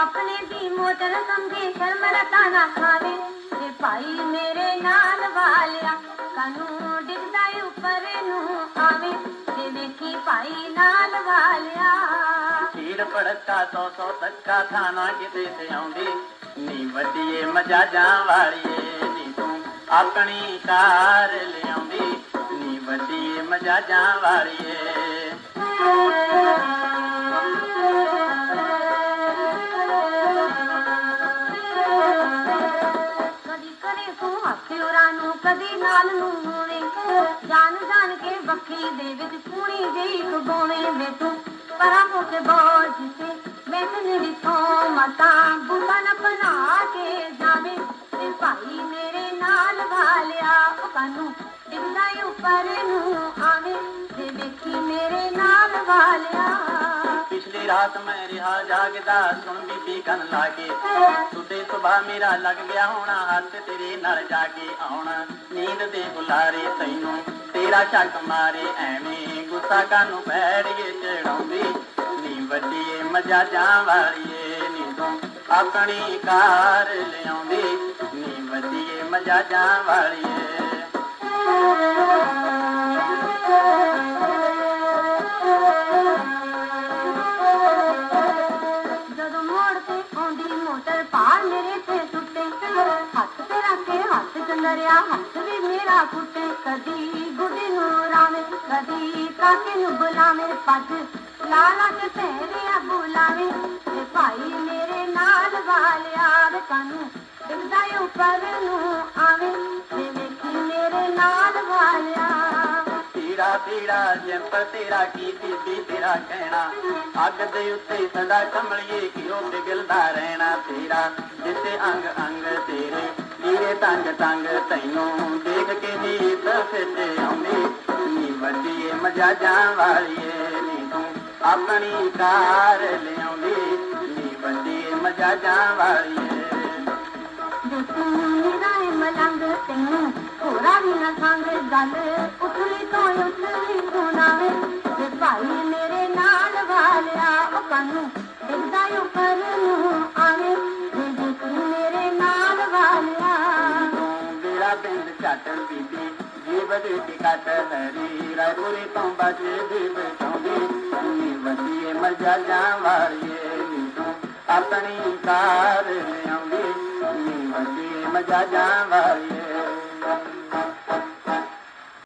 ਆਪਣੇ ਦੀ ਮੋਟਰ ਸਮਝੇ ਸ਼ਰਮ ਰਤਾ ਨਾ ਖਾਵੇ। ਤੇ ਭਾਈ ਮੇਰੇ ਨਾਲ ਵਾਲਿਆ ਕਾਨੂੰ ਡਿੱਗਦਾ ਉੱਪਰ ਨੂੰ ਆਵੇ। ਤੇ ਵੇਖੀ ਭਾਈ ਨਾਲ ਵਾਲਿਆ। ਛੀੜ ਪੜਕਾ ਸੌ ਸੌ ਤੱਕਾ ਥਾਣਾ ਕਿਤੇ ਤੇ ਆਉਂਦੀ। ਨੀ ਵੱਡੀਏ ਮਜਾਜਾਂ ਵਾਲੀਏ, ਨੀ ਤੂੰ ਆਪਣੀ ਕਾਰ ਲਿਆਉਂਦੀ। ਨੀ ਵੱਡੀਏ ਮਜਾਜਾਂ ਵਾਲੀਏ। ਹੱਥਿਉਰਾਂ ਨੂੰ ਕਦੀ ਨਾਲ ਨੂੰ ਹੋਵੇ ਜਾਣ ਜਾਣ ਕੇ ਬੱਖੀ ਦੇ ਵਿੱਚ ਕੂਣੀ ਜਿਹੀ ਖਗੋਵੇਂ ਵੇ ਤੂੰ ਪਰਾਂ ਹੋ ਬੋਝ ਤੇ ਮੈਂ ਤੇਰੀ ਥੋਂ ਮਤਾ। ਬੁਲਾ ਬਣਾ ਕੇ ਜਾਵੇ ਤੇ ਭਾਈ ਮੇਰੇ ਨਾਲ ਵਾਲਿਆ। ਉਹ ਕਾਨੂੰ ਡਿੱਗਦਾ ਉੱਪਰ ਨੂੰ ਆਵੇ ਤੇ ਵੇਖੀ ਮੇਰੇ ਨਾਲ ਵਾਲਿਆ। ਰਾਤ ਮੈਂ ਰਿਹਾ ਜਾਗਦਾ, ਸੁਣ ਬੀਬੀ ਕੰਨ ਲਾ ਕੇ। ਸੁਤੇ ਸੁਬਾ ਮੇਰਾ ਲੱਗ ਗਿਆ ਹੋਣਾ, ਹੱਥ ਤੇਰੇ ਨਾਲ ਜਾ ਕੇ ਆਉਣਾ। ਨੀਂਦ ਦੇ ਬੁਲਾਰੇ ਤੈਨੂੰ, ਤੇਰਾ ਸ਼ੱਕ ਮਾਰੇ ਐਵੇਂ। ਗੁੱਸਾ ਕਾਨੂੰ ਪੈੜੀਏ ਚੜਾਉਂਦੀ, ਨੀ ਵੱਡੀਏ ਮਜਾਜਾਂ ਵਾਲੀਏ ਨੀ ਤੂੰ ਆਪਣੀ ਕਾਰ ਲਿਆਉਂਦੀ, ਨੀ ਵੱਡੀਏ ਮਜਾਜਾਂ ਵਾਲੀਏ। ਮੋਟਰ ਮੇਰੇ ਤੇ ਸੁੱਟੇ ਹੱਥ ਤੇ ਰੱਖ ਹੱਥ ਚੰਦਰਿਆ ਹੱਥ ਵੀ ਮੇਰਾ ਫੁੱਟੇ ਕਦੀ ਗੁੱਡੀ ਨੂੰ ਰਾਵੇਂ, ਕਦੀ ਕਾਕੇ ਨੂੰ ਬੁਲਾਵੇ ਪੱਜ ਲਾਲਾ ਤੇ ਪਹਿਰਿਆ ਬੁਲਾਵੇ, ਤੇ ਭਾਈ ਮੇਰੇ ਨਾਲ ਵਾਲਿਆ ਦੇ ਕਾਨੂੰ ਡਿੱਗਦਾ ਏ ਉੱਪਰ ਨੂੰ ਆਵੇਂ ਤੀੜਾ ਤੀੜਾ ਤੇਰਾ ਕੀ ਬੀਬੀ ਤੇਰਾ ਕਹਿਣਾ? ਅੱਗ ਦੇ ਉੱਤੇ ਸਦਾ ਕਮਲੀਏ ਕਿਉਂ ਪਿਗਲਦਾ ਰਹਿਣਾ ਤੇਰਾ? ਜਿੱਤੇ ਅੰਗ ਅੰਗ ਤੇਰੇ ਲੀਰੇ ਤੰਗ ਤੰਗ ਤੈਨੂੰ ਦੇਖ ਕੇ ਨੀਤ ਫਿੱਟੇ ਆਉਂਦੀ। ਨੀ ਵੱਡੀਏ ਮਜਾਜਾਂ ਵਾਲੀਏ ਨੀ ਤੂੰ ਆਪਣੀ ਕਾਰ ਲਿਆਉਂਦੀ। ਨੀ ਵੱਡੀਏ ਮਜਾਜਾਂ ਵਾਲੀਏ। ਤੂੰ ਨਿਰਾਏ ਮਲੰਗ ਤੈਨੂੰ, ਹੋਰਾ ਵੀ ਨਾ ਸੰਗ ਗੱਲ ਉਥਲੀ ਉਹ ਕਾਨੂੰ ਡਿੱਗਦਾ ਏ ਨੂੰ ਆਵੇ ਜੇ ਤੂੰ ਮੇਰੇ ਨਾਲ ਵਾਲਿਆ। ਮੇਰਾ ਪਿੰਡ ਛੱਟ ਬੀਬੀ ਜੀਵ ਦੇ ਟਿਕਟ ਹਰੀ ਰਾਇਪੁਰੀ ਤੋਂ ਬਾਜੇ ਦੀ ਬਚਾਉਂਦੀ ਨੀ ਵੱਡੀਏ ਮਜਾਜਾਂ ਵਾਲੀਏ ਨੀ ਤੂੰ ਆਪਣੀ ਕਾਰ ਲਿਆਉਂਦੀ। ਨੀ ਵੱਡੀਏ ਮਜਾਜਾਂ ਵਾਲੀਏ